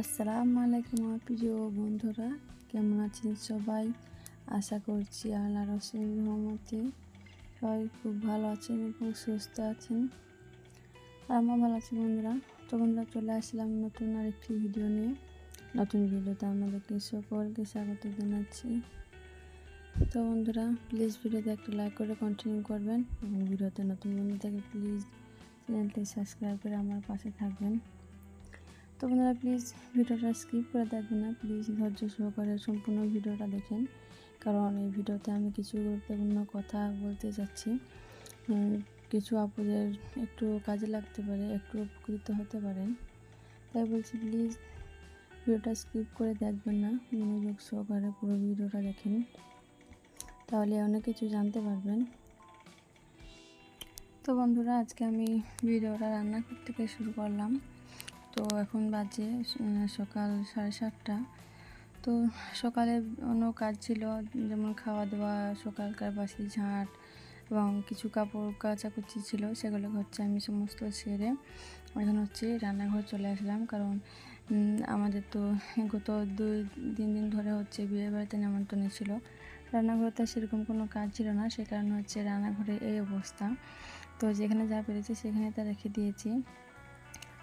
আসসালামু আলাইকুম আমার প্রিয় বন্ধুরা, কেমন আছেন সবাই? আশা করছি আল্লাহ রসুল রহমতে সবাই খুব ভালো আছেন এবং সুস্থ আছেন। আর আমার ভালো আছি বন্ধুরা, তো বন্ধুরা চলে আসলাম নতুন আরেকটি ভিডিও নিয়ে। নতুন ভিডিওতে আমাদেরকে সকলকে স্বাগত জানাচ্ছি। তো বন্ধুরা প্লিজ ভিডিওতে একটা লাইক করে কন্টিনিউ করবেন এবং ভিডিওতে নতুন বন্ধু থেকে প্লিজ চ্যানেলটি সাবস্ক্রাইব করে আমার পাশে থাকবেন। তো বন্ধুরা প্লিজ ভিডিওটা স্কিপ করে দেখবেন না। প্লিজ ধৈর্য সহকারে সম্পূর্ণ ভিডিওটা দেখেন। কারণ এই ভিডিওতে আমি কিছু গুরুত্বপূর্ণ কথা বলতে যাচ্ছি। কিছু আপুদের একটু কাজে লাগতে পারে, একটু উপকৃত হতে পারেন। তাই বলছি প্লিজ ভিডিওটা স্কিপ করে দেখবেন না। মনোযোগ সহকারে পুরো ভিডিওটা দেখেন। তাহলে অনেক কিছু জানতে পারবেন। তো বন্ধুরা, আজকে আমি ভিডিওটা রান্না থেকে শুরু করলাম। তো এখন বাজে সকাল সাড়ে সাতটা। তো সকালে অন্য কাজ ছিল, যেমন খাওয়া দাওয়া সকালকার বাসি ঝাঁট এবং কিছু কাপড় কাচাকুচি ছিল, সেগুলো হচ্ছে আমি সমস্ত সেরে এখন হচ্ছে রান্নাঘর চলে আসলাম। কারণ আমাদের তো গত দুই, তিন দিন ধরে হচ্ছে বিয়ে বাড়িতে নেমন্তন্ন ছিল। রান্নাঘরতে সেরকম কোনো কাজ ছিল না, সে কারণে হচ্ছে রান্নাঘরে এই অবস্থা। তো যেখানে যা পেরেছি সেখানে তা রেখে দিয়েছি।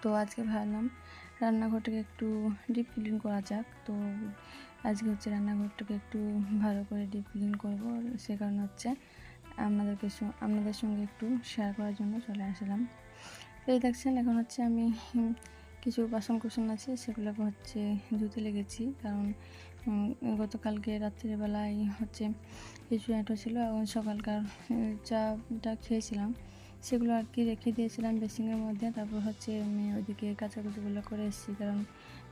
তো আজকে ভাবলাম রান্নাঘরটাকে একটু ডিপ ক্লিন করা যাক। তো আজকে হচ্ছে রান্নাঘরটাকে একটু ভালো করে ডিপ ক্লিন করব। সে কারণে হচ্ছে আপনাদেরকে আপনাদের সঙ্গে একটু শেয়ার করার জন্য চলে আসলাম। এই দেখছেন, এখন হচ্ছে আমি কিছু বাসন কুসন আছে, সেগুলোকে হচ্ছে ধুতে লেগেছি। কারণ গতকালকে রাত্রিবেলায় হচ্ছে কিছু এঁটো ছিল এবং সকালকার চাটা খেয়েছিলাম। সেগুলো আর কি রেখে দিয়েছিলাম বেসিংয়ের মধ্যে। তারপর হচ্ছে আমি ওইদিকে কাচাকুচিগুলো করে এসেছি, কারণ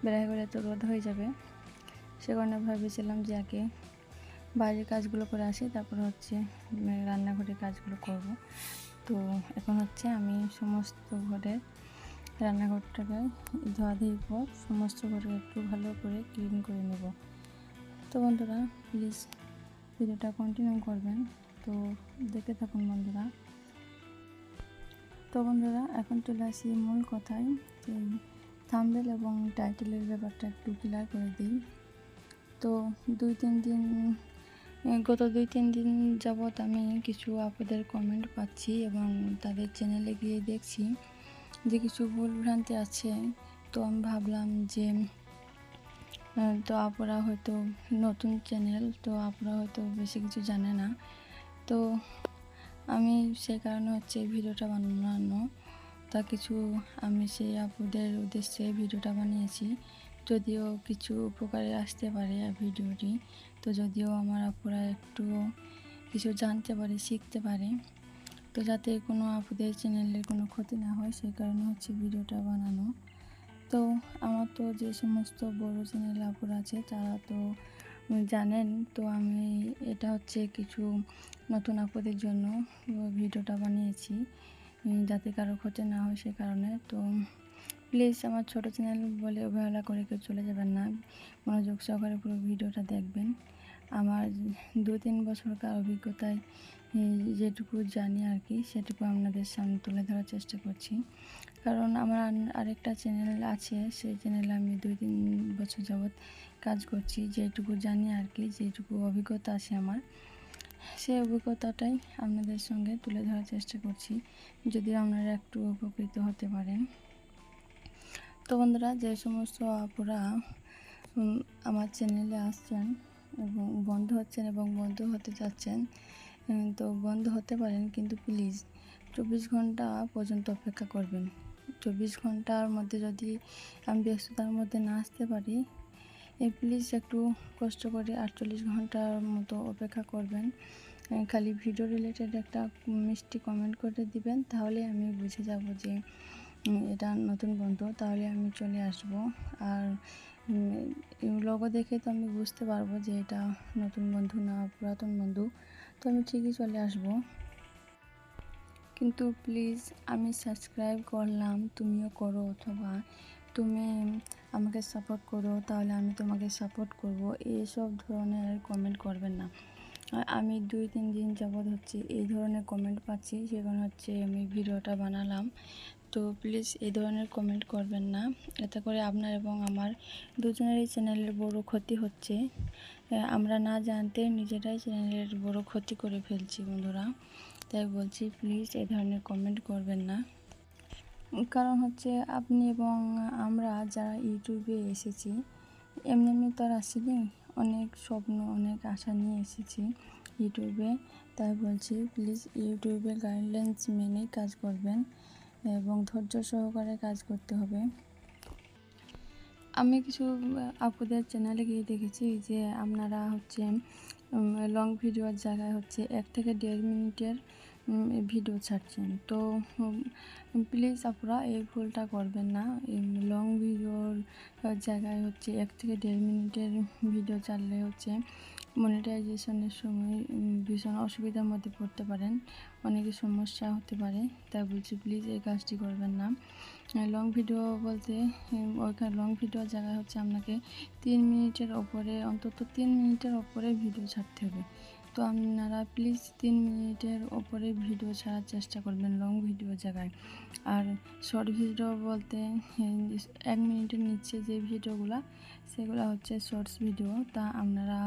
বেড়ে তো রোদ হয়ে যাবে। সে কারণে ভেবেছিলাম যে আগে বাইরের কাজগুলো করে আসি, তারপর হচ্ছে রান্নাঘরের কাজগুলো করব। তো এখন হচ্ছে আমি সমস্ত ঘরের রান্নাঘরটাকে ধোয়াধুয়ির পর সমস্ত ঘরে একটু ভালো করে ক্লিন করে নেব। তো বন্ধুরা প্লিজ ভিডিওটা কন্টিনিউ করবেন। তো দেখতে থাকুন বন্ধুরা। তো বন্ধুরা, এখন চলে আসি মূল কথায়। যে থাম্বেল এবং টাইটেলের ব্যাপারটা একটু ক্লিয়ার করে দিই। তো দুই তিন দিন গত দুই তিন দিন যাবৎ আমি কিছু আপুদের কমেন্ট পাচ্ছি এবং তাদের চ্যানেলে গিয়ে দেখছি যে কিছু ভুল ভ্রান্তি আছে। তো আমি ভাবলাম যে তো আপুরা হয়তো নতুন চ্যানেল তো আপুরা হয়তো বেশি কিছু জানে না। তো আমি সেই কারণে হচ্ছে এই ভিডিওটা বানানো, তা কিছু আমি সেই আপুদের উদ্দেশ্যে ভিডিওটা বানিয়েছি। যদিও কিছু উপকারে আসতে পারে ভিডিওটি, তো যদিও আমার আপুরা একটু কিছু জানতে পারে, শিখতে পারে। তো যাতে কোনো আপুদের চ্যানেলের কোনো ক্ষতি না হয়, সেই কারণে হচ্ছে ভিডিওটা বানানো। তো আমার তো যে সমস্ত বড় চ্যানেল আপুরা আছে, তারা তো জানেন, তো আমি এটা হচ্ছে কিছু নতুন আপুদের জন্য ভিডিওটা বানিয়েছি যাতে কারও ক্ষতি না হয় সে কারণে। তো প্লিজ আমার ছোট চ্যানেল বলে অবহেলা করে কেউ চলে যাবেন না। মনোযোগ সহকারে পুরো ভিডিওটা দেখবেন। আমার দু তিন বছরকার অভিজ্ঞতায় যেটুকু জানি আর কি, সেটুকু আপনাদের সামনে তুলে ধরার চেষ্টা করছি। কারণ আমার আরেকটা চ্যানেল আছে, সেই চ্যানেলে আমি দুই তিন বছর যাবৎ কাজ করছি যেটুকু জানি আর কি যেটুকু অভিজ্ঞতা আছে আমার সেই অভিজ্ঞতাটাই আপনাদের সঙ্গে তুলে ধরার চেষ্টা করছি যদি আপনারা একটু উপকৃত হতে পারেন। তো বন্ধুরা যে সমস্ত আপুরা আমার চ্যানেলে আসছেন এবং বন্ধ হচ্ছেন এবং বন্ধ হতে চাচ্ছেন উম, তো বন্ধ হতে পারেন কিন্তু প্লিজ চব্বিশ ঘণ্টা পর্যন্ত অপেক্ষা করবেন। চব্বিশ ঘণ্টার মধ্যে যদি আমি ব্যস্ততার মধ্যে না আসতে পারি প্লিজ একটু কষ্ট করে আটচল্লিশ ঘণ্টার মতো অপেক্ষা করবেন। খালি ভিডিও রিলেটেড একটা মিষ্টি কমেন্ট করে দিবেন, তাহলে আমি বুঝে যাব যে এটা নতুন বন্ধু, তাহলে আমি চলে আসব। আর লোগো দেখে তো আমি বুঝতে পারব যে এটা নতুন বন্ধু না পুরাতন বন্ধু, তো আমি ঠিকই চলে আসব। কিন্তু প্লিজ আমি সাবস্ক্রাইব করলাম, তুমিও করো অথবা তুমি আমাকে সাপোর্ট করো, তাহলে আমি তোমাকে সাপোর্ট করব। এইসব ধরনের কমেন্ট করবেন না। আমি দুই, তিন দিন যাবৎ হচ্ছে এই ধরনের কমেন্ট পাচ্ছি। সেখানে হচ্ছে আমি ভিডিওটা বানালাম। তো প্লিজ এই ধরনের কমেন্ট করবেন না। এতে করে আপনার এবং আমার দুজনেরই চ্যানেলের বড় ক্ষতি হচ্ছে। আমরা না জানতে নিজেরাই চ্যানেলের বড় ক্ষতি করে ফেলছি বন্ধুরা। তাই বলছি প্লিজ এই ধরনের কমেন্ট করবেন না। কারণ হচ্ছে আপনি এবং আমরা যারা ইউটিউবে এসেছি, এমনি এমনি তো আর আসিনি, অনেক স্বপ্ন, অনেক আশা নিয়ে এসেছি ইউটিউবে। তাই বলছি প্লিজ ইউটিউবে গাইডলাইন্স মেনেই কাজ করবেন এবং ধৈর্য সহকারে কাজ করতে হবে। আমি কিছু আপুদের চ্যানেলে গিয়ে দেখেছি যে আপনারা হচ্ছে লং ভিডিওর জায়গায় হচ্ছে এক থেকে দেড় মিনিটের ভিডিও ছাড়ছেন। তো প্লিজ আপনারা এই ভুলটা করবেন না। লং ভিডিওর জায়গায় হচ্ছে এক থেকে দেড় মিনিটের ভিডিও ছাড়লে হচ্ছে মনিটাইজেশনের সময় ভীষণ অসুবিধার মধ্যে পড়তে পারেন। অনেকের সমস্যা হতে পারে, তাই বলছি প্লিজ এই কাজটি করবেন না। লং ভিডিও বলতে ওইখানে লং ভিডিওর জায়গায় হচ্ছে আপনাকে তিন মিনিটের ওপরে, অন্তত তিন মিনিটের ওপরে ভিডিও ছাড়তে হবে। তো আপনারা প্লিজ তিন মিনিটের ওপরে ভিডিও ছাড়ার চেষ্টা করবেন লং ভিডিও জায়গায় আর শর্ট ভিডিও বলতে এক মিনিটের নিচে যে ভিডিওগুলো সেগুলো হচ্ছে শর্টস ভিডিও তা আপনারা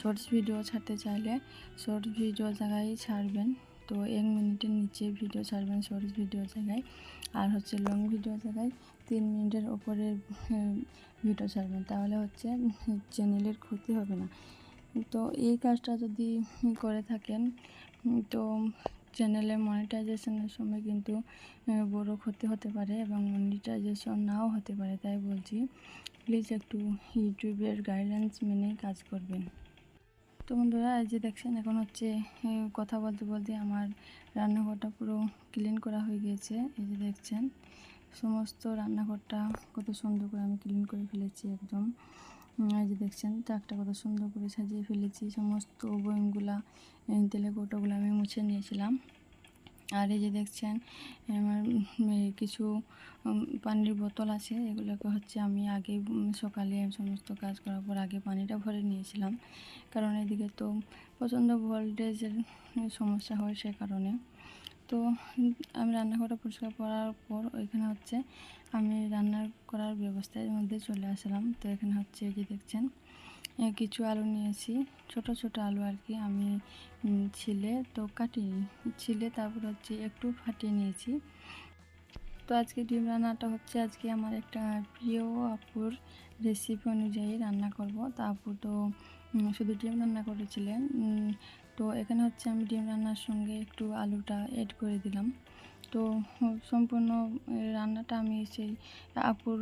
শর্টস ভিডিও ছাড়তে চাইলে শর্টস ভিডিও জায়গায় ছাড়বেন। তো এক মিনিটের নিচে ভিডিও ছাড়বেন শর্টস ভিডিও জায়গায়। আর হচ্ছে লং ভিডিও জায়গায় তিন মিনিটের ওপরে ভিডিও ছাড়বেন। তাহলে হচ্ছে চ্যানেলের ক্ষতি হবে না। তো এই কাজটা যদি করে থাকেন, তো চ্যানেলে মনিটাইজেশনের সময় কিন্তু বড় ক্ষতি হতে পারে এবং মনিটাইজেশন নাও হতে পারে, তাই বলছি। প্লিজ একটু ইউটিউবের গাইডলাইন্স মেনে কাজ করবেন। তো বন্ধুরা, এই যে দেখছেন, এখন হচ্ছে কথা বলতে বলতে আমার রান্নাঘরটা পুরো ক্লিন করা হয়ে গিয়েছে। এই যে দেখছেন, সমস্ত রান্নাঘরটা কত সুন্দর করে আমি ক্লিন করে ফেলেছি একদম। এই যে দেখছেন চাকটা কত সুন্দর করে সাজিয়ে ফেলেছি। সমস্ত বয়মগুলা তেলে কৌটোগুলো আমি মুছে নিয়েছিলাম। আর এই যে দেখছেন, আমার কিছু পানির বোতল আছে, এগুলোকে হচ্ছে আমি আগে সকালে সমস্ত কাজ করার পর আগে পানিটা ভরে নিয়েছিলাম। কারণ এদিকে তো প্রচণ্ড ভোল্টেজের সমস্যা হয় সে কারণে। তো আমি রান্নাঘরটা পরিষ্কার করার পর ওইখানে হচ্ছে আমি রান্না করার ব্যবস্থার মধ্যে চলে আসলাম। তো এখানে হচ্ছে এই যে দেখছেন কিছু আলু নিয়েছি, ছোট ছোট আলু আর কি আমি ছিলে তো কাটিনি ছিলে তারপর হচ্ছে একটু ফাটিয়ে নিয়েছি। তো আজকে ডিম রান্নাটা হচ্ছে আজকে আমার একটা প্রিয় আপুর রেসিপি অনুযায়ী রান্না করব। তা আপু তো শুধু ডিম রান্না করেছিলেন তো এখানে হচ্ছে আমি ডিম রান্নার সঙ্গে একটু আলুটা এড করে দিলাম। তো সম্পূর্ণ রান্নাটা আমি সেই আপুর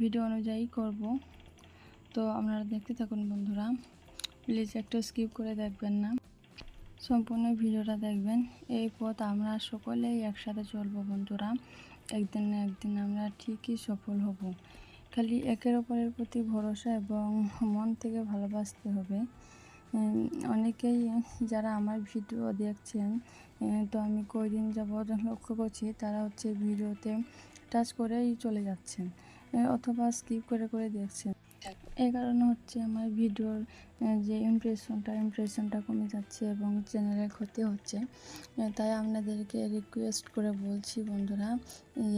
ভিডিও অনুযায়ী করব। তো আপনারা দেখতে থাকুন বন্ধুরা। প্লিজ একটু স্কিপ করে দেখবেন না। সম্পূর্ণ ভিডিওটা দেখবেন। এই পথ আমরা সকলেই একসাথে চলবো বন্ধুরা। একদিন না একদিন আমরা ঠিকই সফল হব। খালি একের অপরের প্রতি ভরসা এবং মন থেকে ভালোবাসতে হবে। অনেকেই যারা আমার ভিডিও দেখছেন তো আমি কয়দিন যাবৎ লক্ষ্য করছি তারা হচ্ছে ভিডিওতে টাচ করেই চলে যাচ্ছেন অথবা স্কিপ করে করে দেখছেন। এই কারণে হচ্ছে আমার ভিডিওর যে ইমপ্রেশনটা ইমপ্রেশনটা কমে যাচ্ছে এবং চ্যানেলের ক্ষতি হচ্ছে। তাই আপনাদেরকে রিকোয়েস্ট করে বলছি বন্ধুরা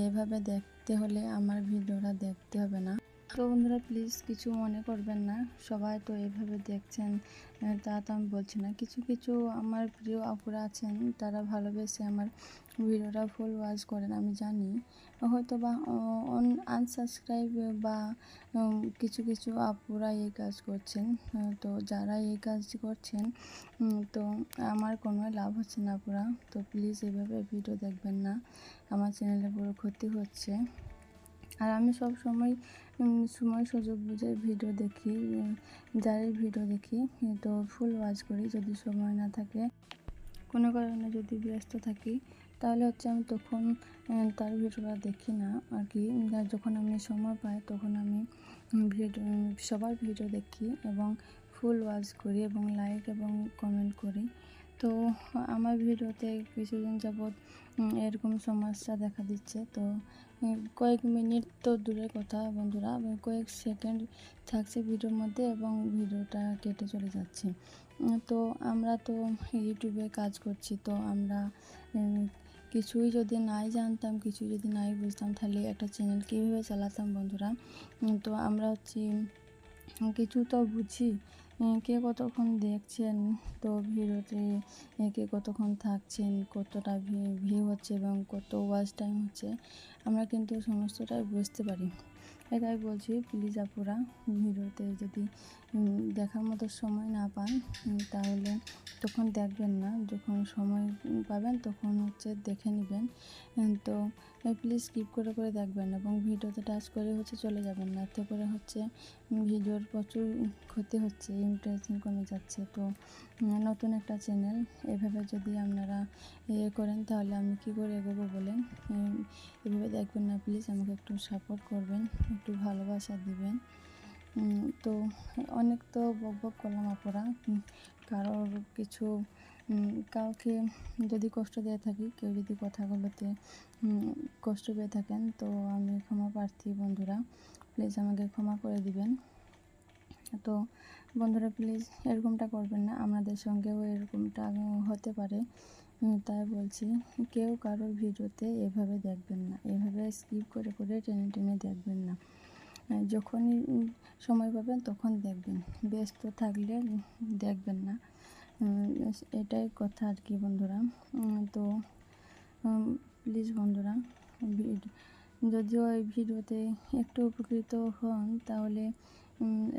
এভাবে দেখতে হলে আমার ভিডিওটা দেখতে হবে না। তো বন্ধুরা প্লিজ কিছু মনে করবেন না। সবাই তো এভাবে দেখছেন তা তো আমি বলছি না। কিছু কিছু আমার প্রিয় আপুরা আছেন, তারা ভালোবেসে আমার ভিডিওটা ফুল ওয়াজ করেন, আমি জানি। হয়তো বা আনসাবস্ক্রাইব বা কিছু কিছু আপুরা এই কাজ করছেন তো যারা এই কাজ করছেন তো আমার কোনো লাভ হচ্ছে না আপুরা। তো প্লিজ এভাবে ভিডিও দেখবেন না। আমার চ্যানেলে বড় ক্ষতি হচ্ছে। আর আমি সব সময় সময় সুযোগ বুঝে ভিডিও দেখি যারই ভিডিও দেখি, তো ফুল ওয়াচ করি যদি সময় না থাকে। কোনো কারণে যদি ব্যস্ত থাকি, তাহলে হচ্ছে আমি তখন তার ভিডিওটা দেখি না। আর কি যখন আমি সময় পাই, তখন আমি ভিডিও সবার ভিডিও দেখি এবং ফুল ওয়াচ করি এবং লাইক এবং কমেন্ট করি। তো আমার ভিডিওতে কিছুদিন যাবৎ এরকম সমস্যা দেখা দিচ্ছে। তো কয়েক মিনিট তো দূরের কথা বন্ধুরা কয়েক সেকেন্ড থাকছে ভিডিওর মধ্যে এবং ভিডিওটা কেটে চলে যাচ্ছে। তো আমরা তো ইউটিউবে কাজ করছি, তো আমরা কিছুই যদি নাই জানতাম, কিছুই যদি নাই বুঝতাম, তাহলে একটা চ্যানেল কীভাবে চালাতাম বন্ধুরা? তো আমরা হচ্ছে, কিছু তো বুঝি কে কতক্ষণ দেখছেন? তো ভিডিওতে কে কতক্ষণ থাকছেন? কতটা ভিউ হচ্ছে এবং কত ওয়াচ টাইম হচ্ছে? আমরা কিন্তু সমস্তটাই বুঝতে পারি। এটাই বলছি, প্লিজ আপুরা ভিডিওতে যদি দেখার মতো সময় না পান তাহলে তখন দেখবেন না। যখন সময় পাবেন তখন হচ্ছে দেখে নেবেন। তো প্লিজ স্কিপ করে করে দেখবেন এবং ভিডিওতে টাচ করে হচ্ছে চলে যাবেন না। এতে করে হচ্ছে ভিডিওর প্রচুর ক্ষতি হচ্ছে ইন্টারেস্টিং কমে যাচ্ছে। তো নতুন একটা চ্যানেল এভাবে যদি আপনারা ইয়ে করেন তাহলে আমি কী করে এগোবো বলেন? এভাবে দেখবেন না। প্লিজ আমাকে একটু সাপোর্ট করবেন, একটু ভালোবাসা দিবেন। তো অনেক তো বক বক করলাম আপনারা কারোর কিছু কাউকে যদি কষ্ট দিয়ে থাকি, কেউ যদি কথাগুলোতে কষ্ট পেয়ে থাকেন, তো আমি ক্ষমা প্রার্থী বন্ধুরা প্লিজ আমাকে ক্ষমা করে দিবেন। তো বন্ধুরা প্লিজ এরকমটা করবেন না, আমাদের সঙ্গেও এরকমটা হতে পারে। তাই বলছি, কেউ কারোর ভিডিওতে এভাবে দেখবেন না, এভাবে স্কিপ করে করে টেনে টেনে দেখবেন না। যখনই সময় পাবেন তখন দেখবেন। ব্যস্ত থাকলে দেখবেন না। এটাই কথা আর কি বন্ধুরা। তো প্লিজ বন্ধুরা যদিও এই ভিডিওতে একটু উপকৃত হন, তাহলে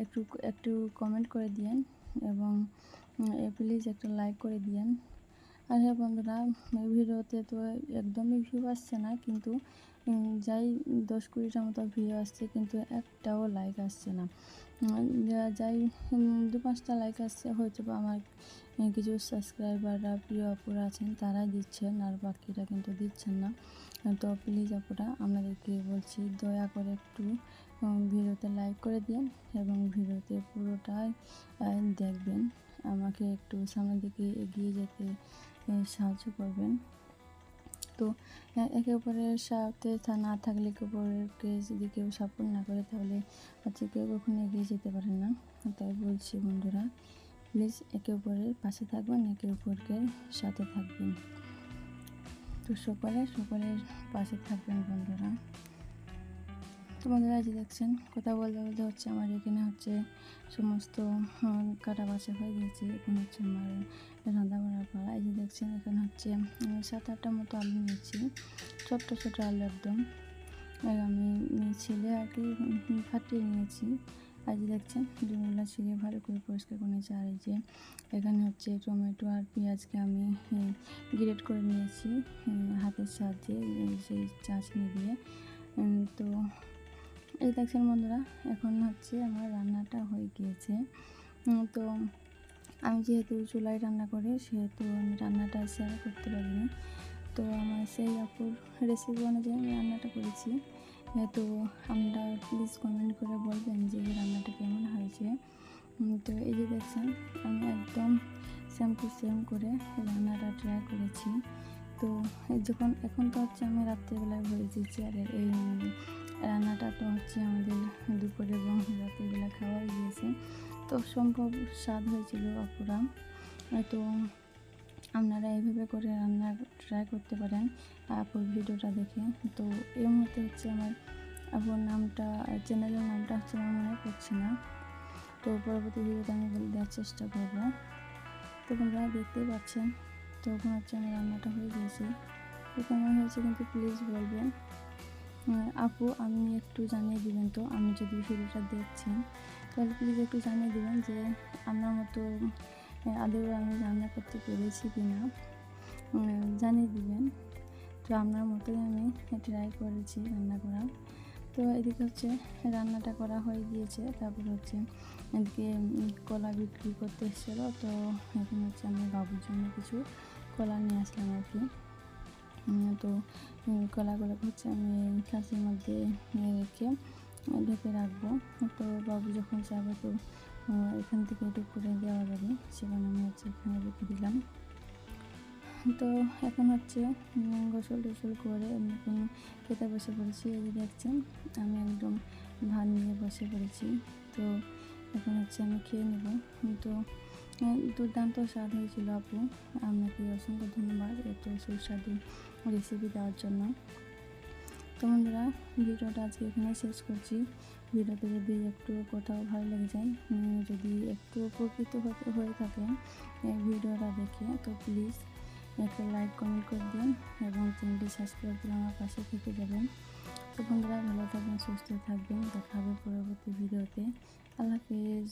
একটু একটু কমেন্ট করে দিয়েন এবং প্লিজ একটা লাইক করে দিয়েন। আর হ্যাঁ বন্ধুরা, এই ভিডিওতে তো একদমই ভিউ আসছে না, কিন্তু যাই দশ কুড়িটা মতো ভিউ আসছে, কিন্তু একটাও লাইক আসছে না। যাই দু পাঁচটা লাইক আসছে হয়তো বা আমার কিছু সাবস্ক্রাইবাররা প্রিয় আপুরা আছেন, তারাই দিচ্ছেন, আর বাকিরা কিন্তু দিচ্ছেন না। তো প্লিজ আপুরা আপনাদেরকে বলছি, দয়া করে একটু ভিডিওতে লাইক করে দিন, এবং ভিডিওতে পুরোটাই দেখবেন। আমাকে একটু সামনের দিকে এগিয়ে যেতে সাহায্য করবেন। তো একে অপরের সাথে না থাকলে একে অপরকে যদি কেউ সাপোর্ট না করে তাহলে হচ্ছে কেউ কখনো এগিয়ে যেতে পারে না। তাই বলছি বন্ধুরা প্লিজ একে অপরের পাশে থাকবেন একে অপরকে সাথে থাকবেন। তো সকলে, সকলের পাশে থাকবেন বন্ধুরা। তো বন্ধুরা যে দেখছেন, কথা বলতে বলতে হচ্ছে আমার এখানে হচ্ছে সমস্ত কাটা বাছা হয়ে গেছে। এখন হচ্ছে আমার রান্না বান্নার পালা এই যে দেখছেন, এখানে হচ্ছে সাত আটটা মতো আলু নিয়েছি। ছোট্ট ছোট আলু একদম। আমি ছিলে আর কি ফাটিয়ে নিয়েছি। আর যে দেখছেন, ডিমগুলো ছিঁড়ে ভালো করে পরিষ্কার করে নিয়েছি। আর এই যে এখানে হচ্ছে টমেটো আর পেঁয়াজকে আমি গ্রেট করে নিয়েছি হাতের সাহায্যে সেই চাশনি দিয়ে। তো এই দেখছেন বন্ধুরা, এখন হচ্ছে আমার রান্নাটা হয়ে গিয়েছে। তো আমি যেহেতু চুলায় রান্না করি, সেহেতু আমি রান্নাটা শেয়ার করতে পারিনি। তো আমার সেই আপুর রেসিপি অনুযায়ী আমি রান্নাটা করেছি। তো আমরা প্লিজ কমেন্ট করে বলবেন যে রান্নাটা কেমন হয়েছে। তো এই যে দেখছেন, আমি একদম সেম টু সেম করে রান্নাটা ট্রাই করেছি। তো যখন, এখন তো হচ্ছে আমি রাত্রেবেলায় দিচ্ছি আর এই রান্নাটা তো হচ্ছে আমাদের দুপুরে এবং রাতের খাওয়াই খাওয়া গিয়েছে। তো সম্ভব স্বাদ হয়েছিল অপুরা তো আপনারা এইভাবে করে রান্না ট্রাই করতে পারেন আপুর ভিডিওটা দেখে। তো এই মুহূর্তে হচ্ছে আমার আপুর নামটা চ্যানেলের নামটা হচ্ছে আমার মনে পড়ছে না। তো পরবর্তী ভিডিওতে আমি বলে দেওয়ার চেষ্টা করব। তো তোমরা দেখতেই পাচ্ছেন, তো এখন হচ্ছে আমার রান্নাটা হয়ে গিয়েছে। তো কেমন হয়েছে কিন্তু প্লিজ বলবেন। আপু আমি একটু জানিয়ে দিবেন তো, আমি যদি ভিডিওটা দেখছেন তাহলে প্লিজ একটু জানিয়ে দেবেন যে আপনার মতো আদৌ আমি রান্না করতে পেরেছি কি না জানিয়ে দিবেন তো আপনার মতোই আমি ট্রাই করেছি রান্না করা তো এদিকে হচ্ছে রান্নাটা করা হয়ে গিয়েছে তারপর হচ্ছে এদিকে কলা বিক্রি করতে এসেছিল তো এখন হচ্ছে আমি বাবুর জন্য কিছু কলা নিয়ে আসলাম আর কি তো উম, কলাগুলোকে হচ্ছে আমি কাঁচের মধ্যে রেখে ঢেকে রাখব। তো বাবু যখন যাবে তো এখান থেকে একটু করে দেওয়া যাবে। সেখানে আমি হচ্ছে এখানে রেখে দিলাম। তো এখন হচ্ছে গোসল টোসল করে আমি খেতে বসে পড়েছি, এই যে দেখছেন, আমি একদম ভাত নিয়ে বসে পড়েছি। তো এখন হচ্ছে আমি খেয়ে নেব। তো দুর্দান্ত স্বাদ হয়েছিল আপু। আপনাকে অসংখ্য ধন্যবাদ এত সুস্বাদু রেসিপি দেওয়ার জন্য। তো বন্ধুরা, ভিডিওটা আজকে এখানে শেষ করছি। ভিডিওতে যদি একটু কোথাও ভালো লেগে যায় যদি একটু উপকৃত হয়ে থাকে, এই ভিডিওটা দেখে, তো প্লিজ একটা লাইক কমেন্ট করে দিন এবং চ্যানেলটি সাবস্ক্রাইব করে আমার পাশে থেকে যাবেন। তো বন্ধুরা, ভালো থাকবেন, সুস্থ থাকবেন। দেখা হবে পরবর্তী ভিডিওতে। আল্লাহ হাফিজ।